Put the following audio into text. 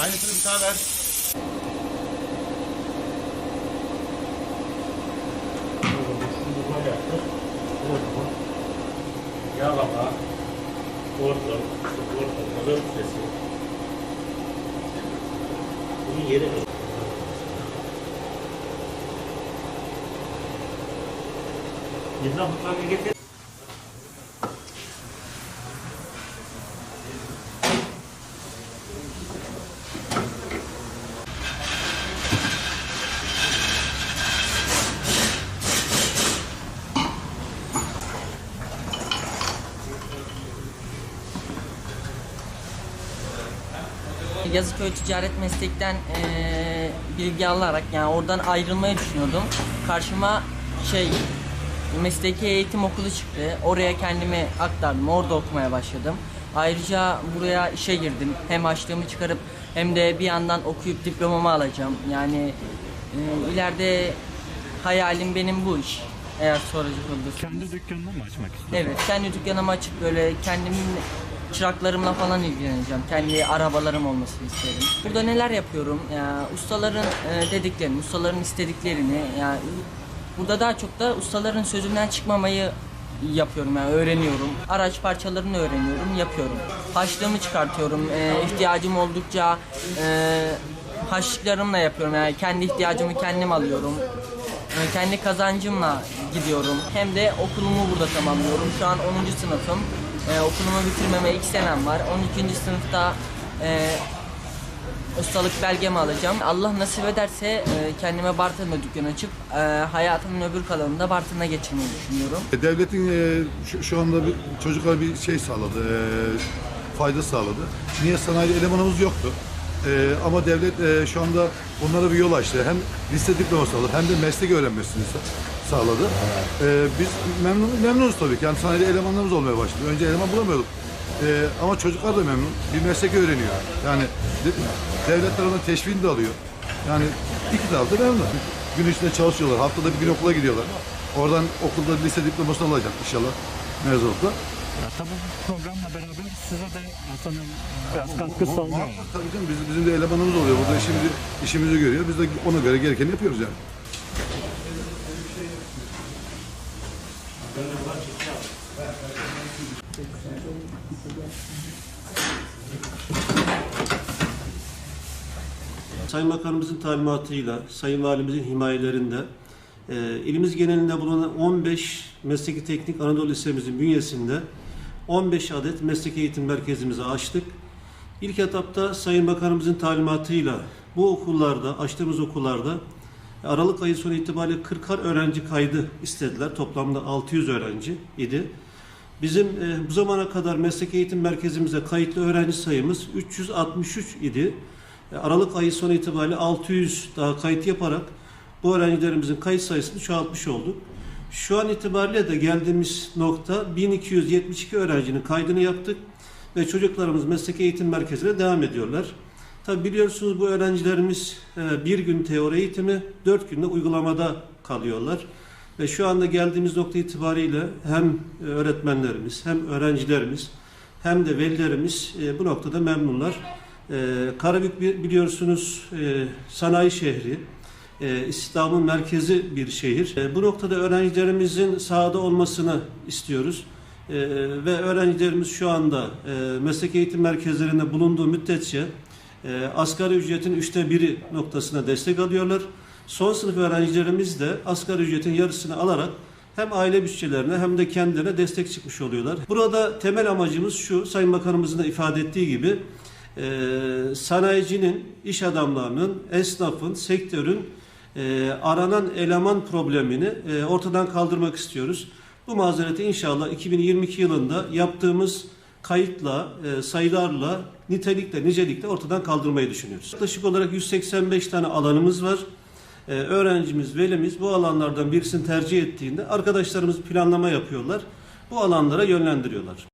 Aynısını bir tane ver. Yağlama, orta, orta, kalın sesi. Bunun yeri ne? Yeniden mutfağına getir. Yazıköy Ticaret Meslek'ten eee, bilgi alarak yani oradan ayrılmayı düşünüyordum. Karşıma şey mesleki eğitim okulu çıktı. Oraya kendimi aktardım. Orada okumaya başladım. Ayrıca buraya işe girdim. Hem harçlığımı çıkarıp hem de bir yandan okuyup diplomamı alacağım. Yani eee, ileride hayalim benim bu iş. Eğer soracak olursa. Kendi dükkanını mı açmak istiyorsun? Evet, kendi dükkanımı açıp böyle kendimin çıraklarımla falan ilgileneceğim. Kendi arabalarım olmasını isterim. Burada neler yapıyorum? Ya, ustaların e, dediklerini, ustaların istediklerini, yani burada daha çok da ustaların sözünden çıkmamayı yapıyorum yani öğreniyorum. Araç parçalarını öğreniyorum, yapıyorum. Haçlığımı çıkartıyorum. E, ihtiyacım oldukça e, haçlıklarımla yapıyorum. Yani kendi ihtiyacımı kendim alıyorum. Ee, Kendi kazancımla gidiyorum. Hem de okulumu burada tamamlıyorum. Şu an 10. sınıfım. Ee, okulumu bitirmeme 2 senem var. 12. sınıfta e, ustalık belgemi alacağım. Allah nasip ederse e, kendime Bartın'da dükkan açıp e, hayatımın öbür kalanını da Bartın'da geçirmeyi düşünüyorum. E, Devletin e, şu, şu anda bir, çocuklara bir şey sağladı, e, fayda sağladı. Niye sanayi elemanımız yoktu? E, ama devlet e, şu anda onlara bir yol açtı. Hem lise diploması alır hem de meslek öğrenmesini sa- sağladı. E, biz memnun, memnunuz tabii ki. Yani sanayide elemanlarımız olmaya başladı. Önce eleman bulamıyorduk. E, ama çocuklar da memnun. Bir meslek öğreniyor. Yani de- devlet tarafından teşviğini de alıyor. Yani iki taraf da memnun. Gün içinde çalışıyorlar. Haftada bir gün okula gidiyorlar. Oradan okulda lise diplomasını alacak inşallah mezunlukla. Ya, tabii bu programla beraber size de Hasan'ın biraz katkı sağlıyor. Tabii canım bizim, bizim de elemanımız oluyor. Burada işimizi, işimizi görüyor. Biz de ona göre gerekeni yapıyoruz yani. Sayın Bakanımızın talimatıyla, Sayın Valimizin himayelerinde e, ilimiz genelinde bulunan 15 Mesleki Teknik Anadolu Lisemizin bünyesinde 15 adet meslek eğitim merkezimizi açtık. İlk etapta Sayın Bakanımızın talimatıyla bu okullarda, açtığımız okullarda Aralık ayı sonu itibariyle 40'ar öğrenci kaydı istediler. Toplamda 600 öğrenci idi. Bizim e, bu zamana kadar meslek eğitim merkezimize kayıtlı öğrenci sayımız 363 idi. E, Aralık ayı sonu itibariyle 600 daha kayıt yaparak bu öğrencilerimizin kayıt sayısını çoğaltmış olduk. Şu an itibariyle de geldiğimiz nokta 1272 öğrencinin kaydını yaptık ve çocuklarımız meslek eğitim merkezine devam ediyorlar. Tabi biliyorsunuz bu öğrencilerimiz e, bir gün teori eğitimi, dört günde uygulamada kalıyorlar. Ve şu anda geldiğimiz nokta itibariyle hem öğretmenlerimiz hem öğrencilerimiz hem de velilerimiz e, bu noktada memnunlar. E, Karabük bi- biliyorsunuz sanayi şehri, e, İslam'ın merkezi bir şehir. E, bu noktada öğrencilerimizin sahada olmasını istiyoruz. E, ve öğrencilerimiz şu anda e, meslek eğitim merkezlerinde bulunduğu müddetçe e, asgari ücretin üçte biri noktasına destek alıyorlar. Son sınıf öğrencilerimiz de asgari ücretin yarısını alarak hem aile bütçelerine hem de kendilerine destek çıkmış oluyorlar. Burada temel amacımız şu, Sayın Bakanımızın da ifade ettiği gibi e, sanayicinin, iş adamlarının, esnafın, sektörün e, aranan eleman problemini e, ortadan kaldırmak istiyoruz. Bu mazereti inşallah 2022 yılında yaptığımız kayıtla, e, sayılarla, nitelikle, nicelikle ortadan kaldırmayı düşünüyoruz. Yaklaşık olarak 185 tane alanımız var. Ee, öğrencimiz, velimiz bu alanlardan birisini tercih ettiğinde arkadaşlarımız planlama yapıyorlar. Bu alanlara yönlendiriyorlar.